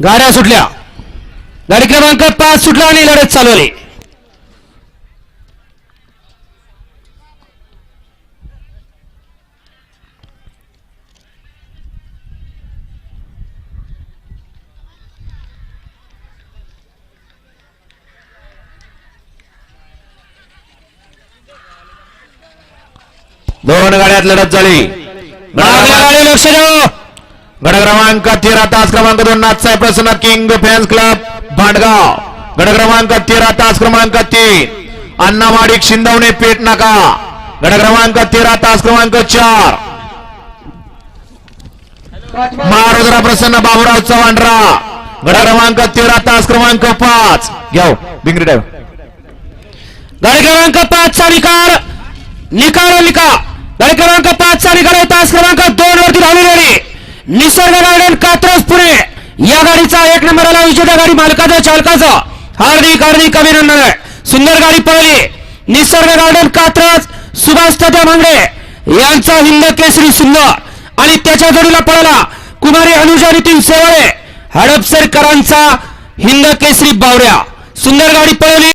गाड्या सुटल्या. गाडी क्रमांक पाच सुटला आणि लढत चालवली दोन गाड्यात लढत झाली. लक्ष द्या गड क्रमांक तेरा तास क्रमांक दोन Nathsaheb Prasanna king fans club Bhandgaon. गड क्रमांक तेरा तास क्रमांक तीन. अण्णा माडिक शिंदवणे पेट नाका. गड क्रमांक तेरा तास क्रमांक चार. महाराजरा प्रसन्न बाबुराव चव्हाणरा गड क्रमांक तेरा तास क्रमांक पाच. घेऊ बिंगरी हो, ड्रायव्हर गड क्रमांक पाच चा निकाल. निकाल निकाल. गड क्रमांक निसर्ग गार्डन कात्रज पुणे. या गाडीचा एक नंबरला विजेता गाडी मालकाचा चालकाचा. हार्दिक हार्दिक अभिनंदन. आहे सुंदर गाडी पळली. निसर्ग गार्डन कात्रज सुभाष तात्या मांगडे यांचा हिंद केसरी सुंदर. आणि त्याच्या जोडीला पळाला कुमारी अनुजा नितीन सेवळे. हडपसरकरांचा हिंद केसरी बावड्या. सुंदर गाडी पळवली